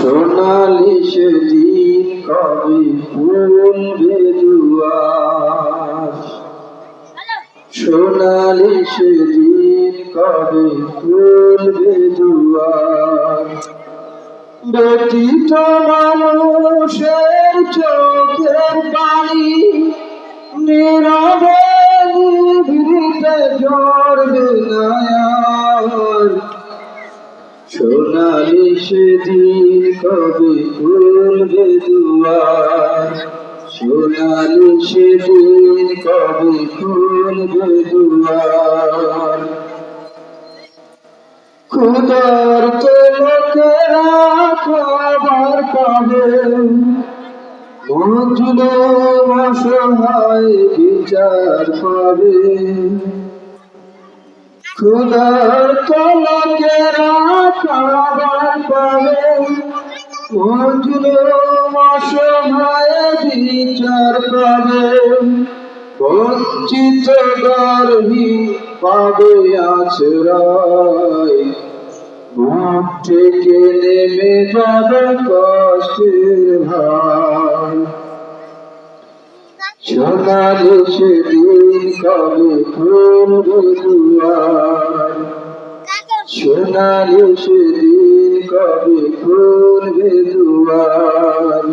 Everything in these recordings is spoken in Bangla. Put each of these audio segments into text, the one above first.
সোনালি সেদিন কবে ফুলবে দুয়ার সোনালি সেদিন কবে ফুলবে দুয়ার ব্যতীত মানুষের সোনালি সেদিন কবে খুলবে দুয়ার। সোনালি সেদিন কবে খুলবে দুয়ার। খুদার তো লোকেরা খাবার পাবে। মজুলো অসহায় বিচার পাবে। খুদার তো লোকেরা খাবার পাবে মজুলো অসহায় বিচার পাবে। বঞ্চিত গর্ভী পাবে আশ্রয় মুখ থেকে নেমে যাবে কষ্টের ভার। সোনালি সেদিন কবে ফুলবে দুয়ার সোনালি সেদিন কবে ফুলবে দুয়ার?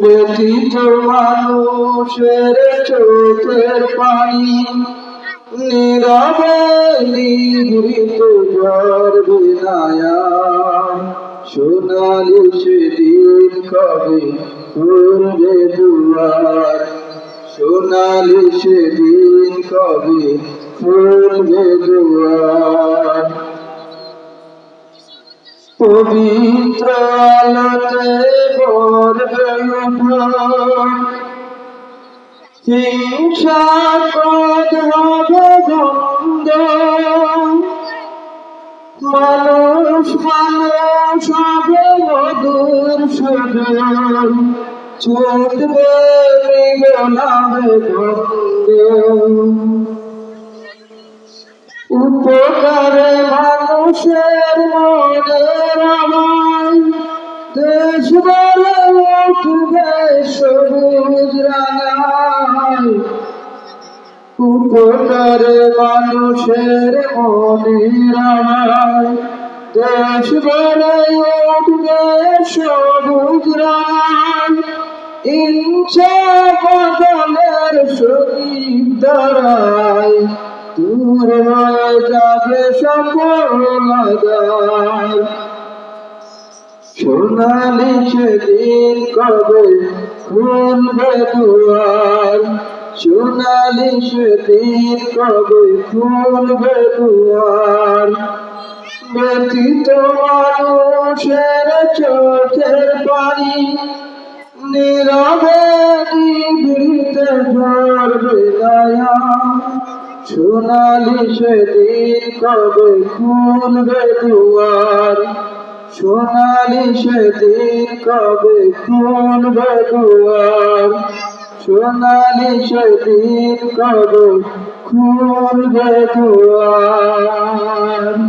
ব্যতীত মানুষের চোখের পানি নীরবে নিভৃত জ্বর বিনায়া সোনালি সেদিন কবে খুলবে দুয়ার? সোনালি সেদিন কবে খুলবে দুয়ার পবিত্র আলোতে ভরবে মানুষ মানুষ মধুর সুদূর ছুটবে উপকারে মানুষের মনের আমায় দেশ বলে উঠবে সবুজ রাঙায়। উপকারে মানুষের মনের আমায় দেশ বলে উঠবে সবুজ রাঙায়। ইচ্ছা বদলের শরীর দাঁড়ায়। দূর হয়ে যাবে সকল সোনালি সেদিন কবে খুলবে দুয়ার সোনালি সেদিন কবে খুলবে দুয়ার ব্যতীত মানুষের চোখের পানি নীরবে নিভৃতে ঝরবে দয়া। সোনালি সেদিন কবে খুলবে দুয়ার? সোনালি সেদিন কবে খুলবে দুয়ার? সোনালি সেদিন কবে খুলবে দুয়ার?